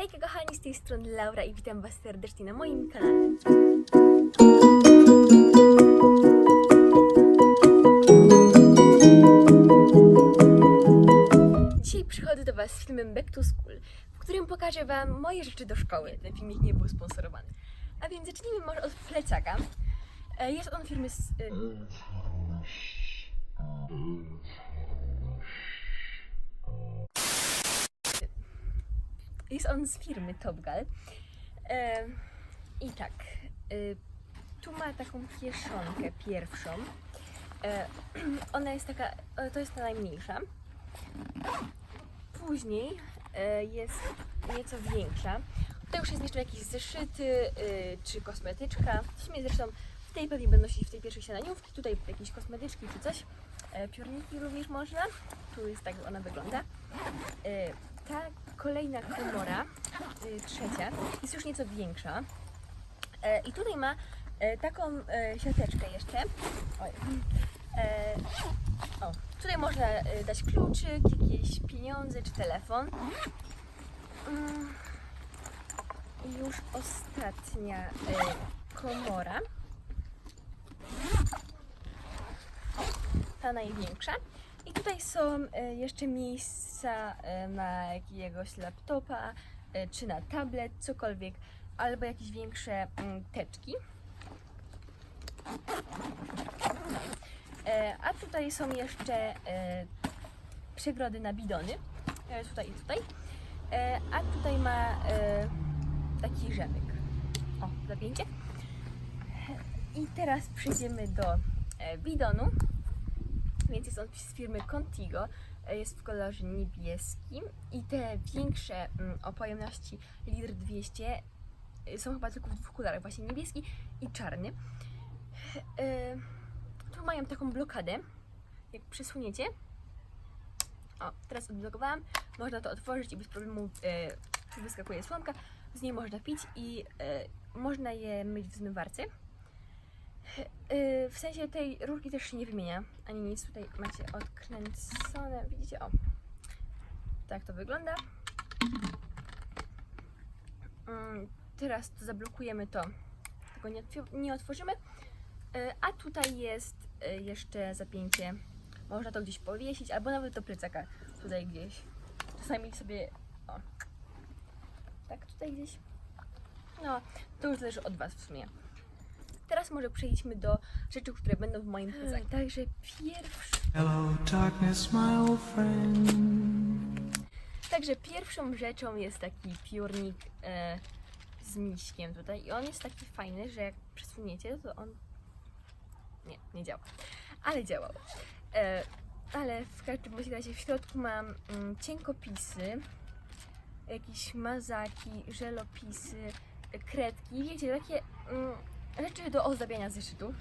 Hejka kochani, z tej strony Laura i witam Was serdecznie na moim kanale. Dzisiaj przychodzę do Was z filmem Back to School, w którym pokażę Wam moje rzeczy do szkoły. Ten filmik nie był sponsorowany. A więc zacznijmy może od plecaka. E, Jest on firmy... s- y, Jest on z firmy Topgal. E, I tak, y, tu ma taką kieszonkę pierwszą. E, ona jest taka, e, to jest ta najmniejsza. Później e, jest nieco większa. Tutaj już jest jeszcze jakieś zeszyty czy kosmetyczka. W sumie zresztą w tej pewnie będą nosić w tej pierwszej śniadaniówki. Tutaj jakieś kosmetyczki czy coś. E, piórniki również można. Tu jest tak ona wygląda. Ta kolejna komora, y, trzecia, jest już nieco większa. E, I tutaj ma e, taką e, siateczkę jeszcze. Oj. O, tutaj można dać kluczyk, jakieś pieniądze czy telefon. Mm, I już ostatnia komora. Ta największa. Tutaj są e, jeszcze miejsca e, na jakiegoś laptopa, e, czy na tablet, cokolwiek, albo jakieś większe mm, teczki. A tutaj są jeszcze przegrody na bidony. Tutaj i tutaj. A tutaj ma taki rzemyk. O, zapięcie. I teraz przejdziemy do bidonu. Więc jest on z firmy Contigo. E, Jest w kolorze niebieskim. I te większe mm, o pojemności litr 200 e, są chyba tylko w dwóch kolorach. Właśnie niebieski i czarny. E, tu mają taką blokadę. Jak przesuniecie. O, teraz odblokowałam. Można to otworzyć i bez problemu wyskakuje słomka. Z niej można pić i można je myć w zmywarce. E, w sensie tej rurki też się nie wymienia, ani nic. Tutaj macie odkręcone. Widzicie? O. Tak to wygląda. Mm, teraz to zablokujemy to. Tego nie, otworzymy. E, A tutaj jest e, jeszcze zapięcie. Można to gdzieś powiesić, albo nawet do plecaka. Tutaj gdzieś. Czasami sobie. O. Tak, tutaj gdzieś. No, to już zależy od Was w sumie. Teraz może przejdźmy do rzeczy, które będą w moim plecaku. Także pierwszy. Hello, darkness, my old friend. Także pierwszą rzeczą jest taki piórnik e, z miśkiem tutaj. I on jest taki fajny, że jak przesuniecie, to on. Nie, nie działa. Ale działał. E, ale w każdym bądź razie w środku mam mm, cienkopisy, jakieś mazaki, żelopisy, e, kredki. Wiecie, takie mm, rzeczy do ozdabiania zeszytów.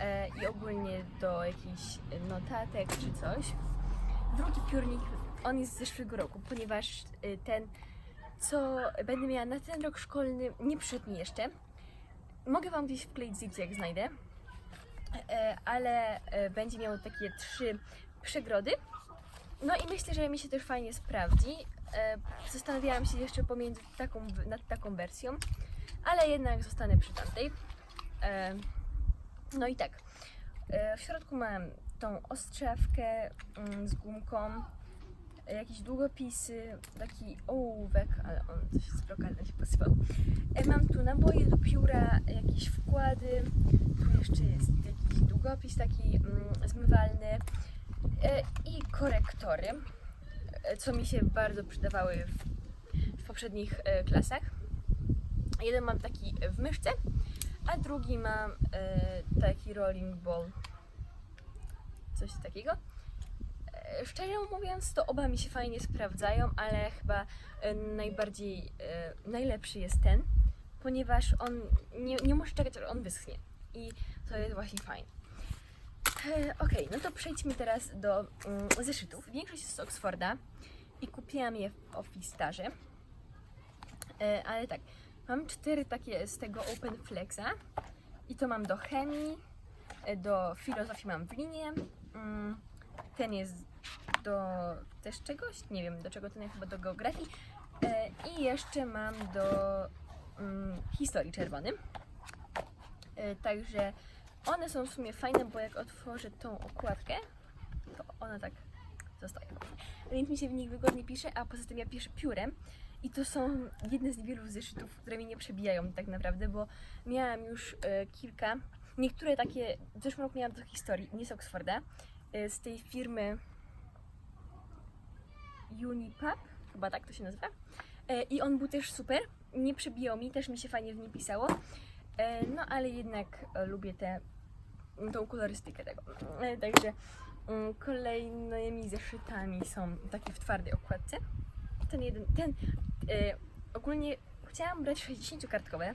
E, I ogólnie do jakichś notatek czy coś. Drugi piórnik, on jest z zeszłego roku, ponieważ y, ten, co będę miała na ten rok szkolny, nie przyszedł mi jeszcze. Mogę Wam gdzieś wkleić zdjęcie, jak znajdę. E, Ale e, będzie miał takie trzy przegrody. No i myślę, że mi się też fajnie sprawdzi. E, Zastanawiałam się jeszcze pomiędzy taką, nad taką wersją, ale jednak zostanę przy tamtej. No i tak. E, W środku mam tą ostrzewkę mm, z gumką, jakieś długopisy, taki ołówek, ale on coś z blokady się posypał. E, Mam tu naboje do pióra, jakieś wkłady, tu jeszcze jest jakiś długopis taki mm, zmywalny e, i korektory, co mi się bardzo przydawały w, w poprzednich klasach. Jeden mam taki w myszce, a drugi mam e, taki rolling ball coś takiego. E, Szczerze mówiąc, to oba mi się fajnie sprawdzają, ale chyba e, najbardziej e, najlepszy jest ten, ponieważ on nie, nie muszę czekać, aż on wyschnie. I to jest właśnie fajne. Okej, no to przejdźmy teraz do mm, zeszytów. Większość jest z Oxforda i kupiłam je w Office Starze. Ale tak, mam cztery takie z tego Open Flexa i to mam do chemii, e, do filozofii mam w linie. Mm, Ten jest do też czegoś, nie wiem do czego ten jest, chyba do geografii. E, I jeszcze mam do mm, historii czerwony. E, Także one są w sumie fajne, bo jak otworzę tą okładkę, to one tak zostają. Więc mi się w nich wygodnie pisze, a poza tym ja piszę piórem. I to są jedne z niewielu zeszytów, które mnie nie przebijają tak naprawdę, bo miałam już e, kilka. Niektóre takie, w zeszłym roku miałam do historii, nie z Oxforda, e, z tej firmy Unipap, chyba tak to się nazywa. E, I on był też super, nie przebijał mi, też mi się fajnie w nim pisało. E, No ale jednak e, lubię tę tą kolorystykę tego. E, Także mm, kolejnymi zeszytami są takie w twardej okładce. Ten jeden, ten e, ogólnie chciałam brać 60-kartkowe,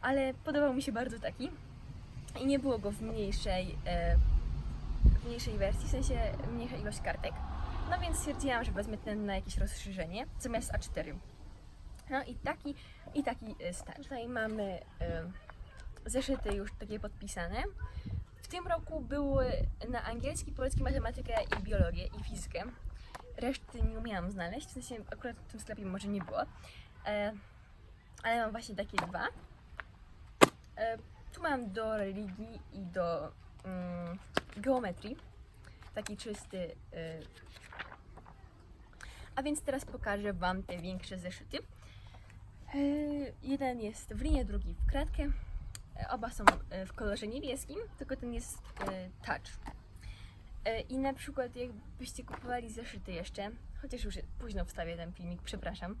ale podobał mi się bardzo taki i nie było go w mniejszej, e, w mniejszej wersji, w sensie mniejsza ilość kartek. No więc stwierdziłam, że wezmę ten na jakieś rozszerzenie zamiast A4. No i taki, i taki e, stan. Tutaj mamy e, zeszyty już takie podpisane. W tym roku były na angielski, polski, matematykę i biologię i fizykę. Reszty nie umiałam znaleźć, w sensie akurat w tym sklepie może nie było. E, ale mam właśnie takie dwa. E, tu mam do religii i do mm, geometrii. Taki czysty. E, a więc teraz pokażę Wam te większe zeszyty. E, jeden jest w linię, drugi w kratkę. E, Oba są e, w kolorze niebieskim, tylko ten jest e, touch. E, I na przykład jakbyście kupowali zeszyty jeszcze, chociaż już późno wstawię ten filmik, przepraszam,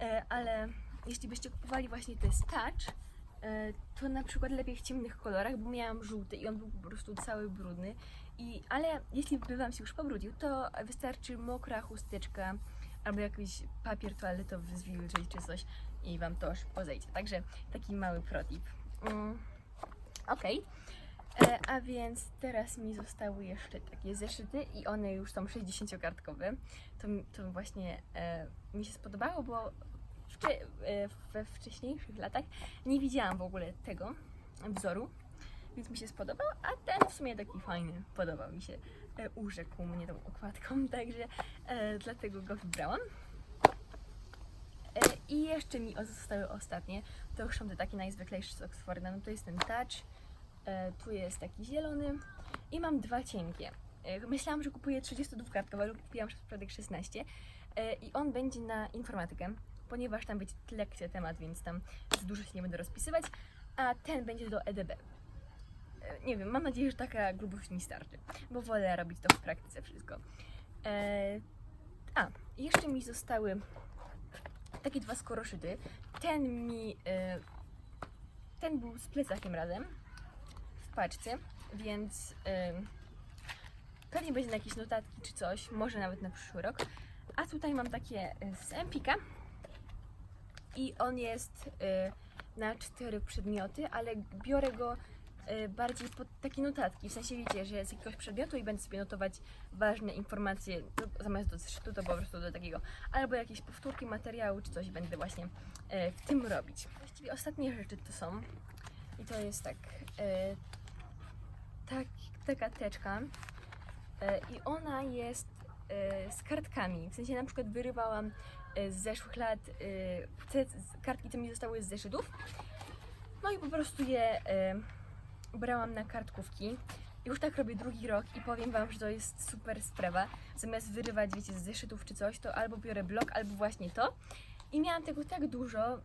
e, ale jeśli byście kupowali właśnie te touch, e, to na przykład lepiej w ciemnych kolorach, bo miałam żółty i on był po prostu cały brudny. I, ale jeśli by Wam się już pobrudził, to wystarczy mokra chusteczka albo jakiś papier toaletowy zwilżyć czy coś i Wam to już pozejdzie. Także taki mały protip. Mm. Okej. E, A więc teraz mi zostały jeszcze takie zeszyty i one już są 60-kartkowe. To, to właśnie e, mi się spodobało, bo wcze, e, we wcześniejszych latach nie widziałam w ogóle tego wzoru, więc mi się spodobał, a ten w sumie taki fajny, podobał mi się, e, urzekł mnie tą okładką, także e, dlatego go wybrałam. E, I jeszcze mi zostały ostatnie, to już są te takie najzwyklejsze z Oxforda, no to jest ten touch, tu jest taki zielony i mam dwa cienkie. E, myślałam, że kupuję 32 kartkowe, ale kupiłam przypadek 16 e, i on będzie na informatykę, ponieważ tam będzie lekcja temat, więc tam dużo się nie będę rozpisywać, a ten będzie do EDB. E, Nie wiem, mam nadzieję, że taka grubość mi starczy, bo wolę robić to w praktyce wszystko. E, a, jeszcze mi zostały takie dwa skoroszyty. Ten mi. E, ten był z plecakiem razem paczce, więc e, pewnie będzie na jakieś notatki czy coś, może nawet na przyszły rok. A tutaj mam takie e, z Empika i on jest e, na cztery przedmioty, ale biorę go e, bardziej pod takie notatki, w sensie wiecie, że z jakiegoś przedmiotu i będę sobie notować ważne informacje, no, zamiast do zeszytu to po prostu do takiego, albo jakieś powtórki materiału czy coś będę właśnie w tym robić. Właściwie ostatnie rzeczy to są i to jest tak, tak taka teczka e, i ona jest e, z kartkami, w sensie na przykład wyrywałam e, z zeszłych lat te kartki, co mi zostały z zeszytów, no i po prostu je brałam na kartkówki. Już tak robię drugi rok i powiem Wam, że to jest super sprawa. Zamiast wyrywać, wiecie, z zeszytów czy coś, to albo biorę blok, albo właśnie to. I miałam tego tak dużo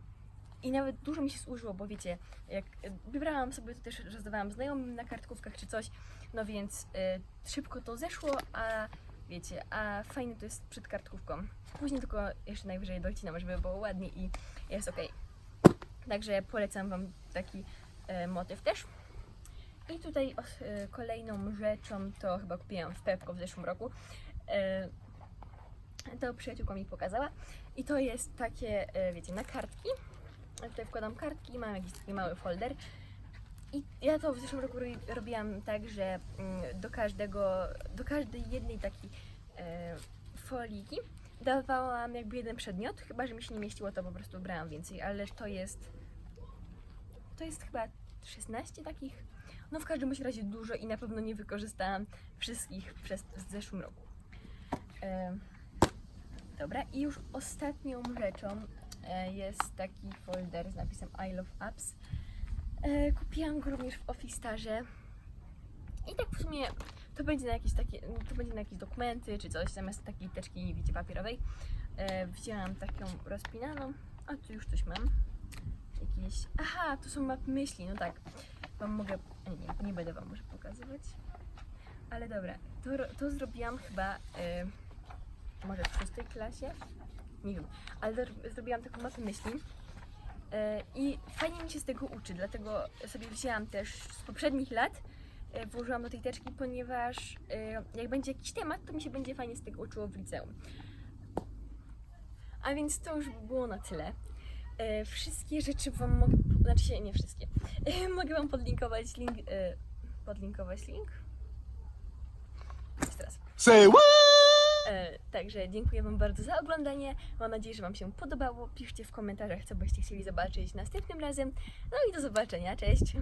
i nawet dużo mi się służyło, bo wiecie, jak e, wybrałam sobie, to też rozdawałam znajomym na kartkówkach czy coś, no więc e, szybko to zeszło, a wiecie, a fajnie to jest przed kartkówką. Później tylko jeszcze najwyżej docinam, żeby było ładnie i jest ok. Także polecam Wam taki e, motyw też. I tutaj e, kolejną rzeczą to chyba kupiłam w Pepko w zeszłym roku. E, to przyjaciółka mi pokazała. I to jest takie, wiecie, na kartki. Ja Tutaj wkładam kartki, mam jakiś taki mały folder. I ja to w zeszłym roku robi- robiłam tak, że mm, do każdego, do każdej jednej takiej e, dawałam jakby jeden przedmiot, chyba że mi się nie mieściło, to po prostu brałam więcej, ale to jest to jest chyba 16 takich. No w każdym razie dużo i na pewno nie wykorzystałam wszystkich przez w zeszłym roku. E, Dobra, i już ostatnią rzeczą jest taki folder z napisem I love apps. E, kupiłam go również w Office I tak w sumie to będzie na jakieś takie, to będzie na jakieś dokumenty czy coś, zamiast takiej teczki, wiecie, papierowej. E, wzięłam taką rozpinaną, a tu już coś mam. Jakieś, aha, to są mapy myśli, no tak. Wam mogę, nie, nie będę wam może pokazywać. Ale dobra, to, to zrobiłam chyba, e, może w szóstej klasie? Nie wiem, ale zro- zrobiłam taką mapę myśli. E, I fajnie mi się z tego uczy, dlatego sobie wzięłam też z poprzednich lat, e, włożyłam do tej teczki, ponieważ e, jak będzie jakiś temat, to mi się będzie fajnie z tego uczyło w liceum. A więc to już by było na tyle. Wszystkie rzeczy Wam mogę, znaczy się nie wszystkie, mogę Wam podlinkować link, podlinkować link? Jeszcze raz. Say what? E, także dziękuję Wam bardzo za oglądanie. Mam nadzieję, że Wam się podobało. Piszcie w komentarzach, co byście chcieli zobaczyć następnym razem. No i do zobaczenia. Cześć!